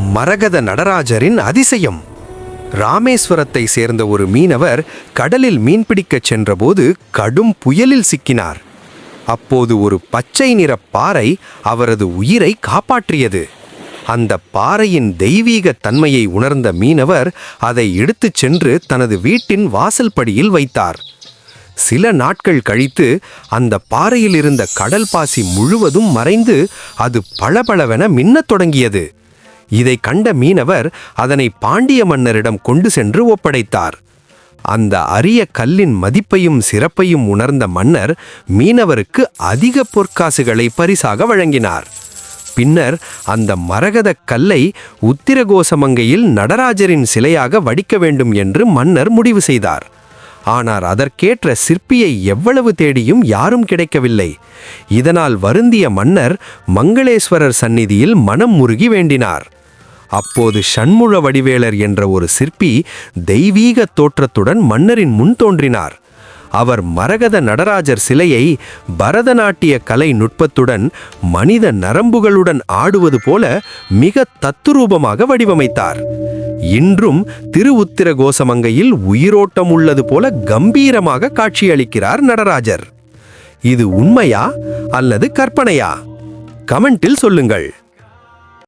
மரகத நடராஜரின் அதிசயம். ராமேஸ்வரத்தை சேர்ந்த ஒரு மீனவர் கடலில் மீன்பிடிக்கச் சென்றபோது கடும் புயலில் சிக்கினார். அப்போது ஒரு பச்சை நிற பாறை அவரது உயிரை காப்பாற்றியது. அந்த பாறையின் தெய்வீக தன்மையை உணர்ந்த மீனவர் அதை எடுத்துச் சென்று தனது வீட்டின் வாசல் படியில் வைத்தார். சில நாட்கள் கழித்து அந்த பாறையில் இருந்த கடல் பாசி முழுவதும் மறைந்து அது பளபளவென மின்னத் தொடங்கியது. இதை கண்ட மீனவர் அதனை பாண்டிய மன்னரிடம் கொண்டு சென்று ஒப்படைத்தார். அந்த அரிய கல்லின் மதிப்பையும் சிறப்பையும் உணர்ந்த மன்னர் மீனவருக்கு அதிக பொற்காசுகளை பரிசாக வழங்கினார். பின்னர் அந்த மரகதக் கல்லை உத்திரகோசமங்கையில் நடராஜரின் சிலையாக வடிக்க வேண்டும் என்று மன்னர் முடிவு செய்தார். ஆனால் அதற்கேற்ற சிற்பியை எவ்வளவு தேடியும் யாரும் கிடைக்கவில்லை. இதனால் வருந்திய மன்னர் மங்களேஸ்வரர் சந்நிதியில் மனம் முருகி வேண்டினார். அப்போது ஷண்முழ வடிவேலர் என்ற ஒரு சிற்பி தெய்வீக தோற்றத்துடன் மன்னரின் முன் தோன்றினார். அவர் மரகத நடராஜர் சிலையை பரதநாட்டிய கலை நுட்பத்துடன் மனித நரம்புகளுடன் ஆடுவது போல மிக தத்துரூபமாக வடிவமைத்தார். இன்றும் திரு உத்திர கோசமங்கையில் உயிரோட்டம் உள்ளது போல கம்பீரமாக காட்சியளிக்கிறார் நடராஜர். இது உண்மையா அல்லது கற்பனையா? கமெண்டில் சொல்லுங்கள்.